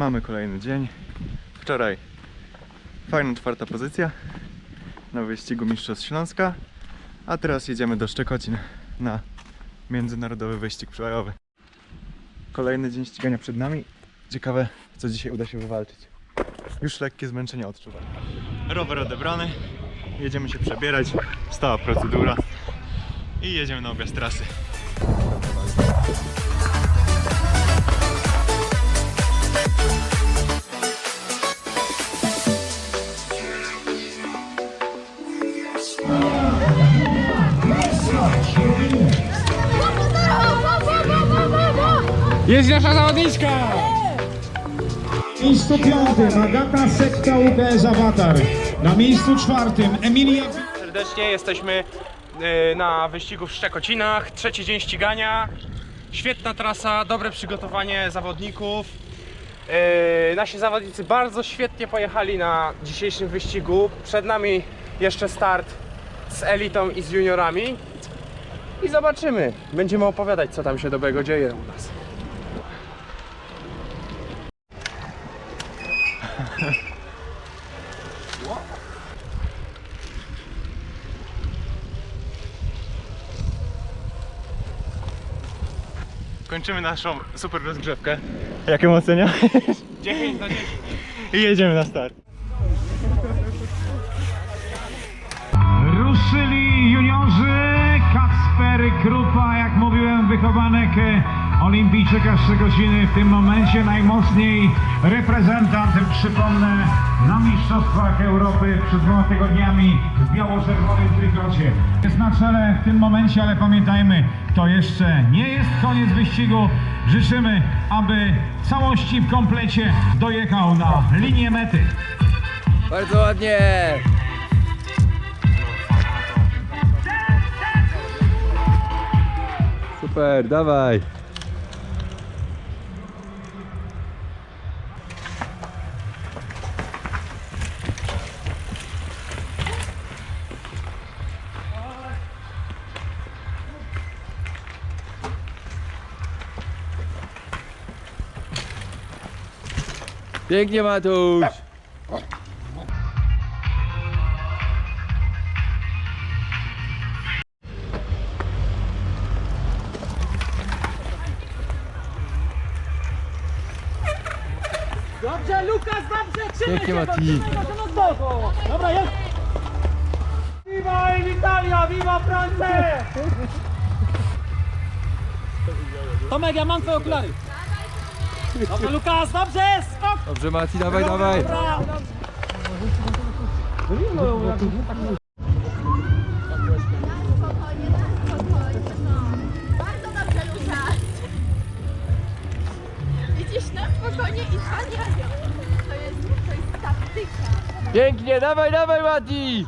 Mamy kolejny dzień. Wczoraj fajna czwarta pozycja na wyścigu Mistrzostw Śląska, a teraz jedziemy do Szczekocin na międzynarodowy wyścig przełajowy. Kolejny dzień ścigania przed nami. Ciekawe, co dzisiaj uda się wywalczyć. Już lekkie zmęczenie odczuwam. Rower odebrany. Jedziemy się przebierać. Stała procedura. I jedziemy na objazd trasy. Jest nasza zawodniczka! miejscu piątym Agata Sekta UKS Awatar. Na miejscu czwartym Emilia Serdecznie jesteśmy e, na wyścigu w Szczekocinach. Trzeci dzień ścigania. Świetna trasa, dobre przygotowanie zawodników. E, Nasi zawodnicy bardzo świetnie pojechali na dzisiejszym wyścigu. Przed nami jeszcze start z elitą i z juniorami. I zobaczymy. Będziemy opowiadać, co tam się dobrego dzieje u nas. Kończymy naszą super rozgrzewkę. Jak ją ocenia? 10 na 10. I jedziemy na start. Ruszyli juniorzy, Kacper Krupa, jak mówiłem, wychowanek olimpijczyka Szczegociny, w tym momencie najmocniej reprezentant, przypomnę, na Mistrzostwach Europy przed dwoma tygodniami w biało-czerwonym trykocie. Jest na czele w tym momencie, ale pamiętajmy, to jeszcze nie jest koniec wyścigu. Życzymy, aby w całości w komplecie dojechał na linię mety. Bardzo ładnie! Super, dawaj! Pięknie Matuś! Dobrze, Lukas, dobrze, trzymaj Pięknie, się, Mati. dobrze, no znowu. Dobra, jest. Viva Italia, viva France! Tomek, ja mam twoje okulary. Dobrze, Lukas, dobrze, skok. Dobrze Mati, dawaj, dawaj! Dobra. Spokojnie, no spokojnie, no. Bardzo dobrze, Luka. Widzisz, no spokojnie i zwalniają. To jest, to jest taktyka. Pięknie, dawaj, dawaj Mati!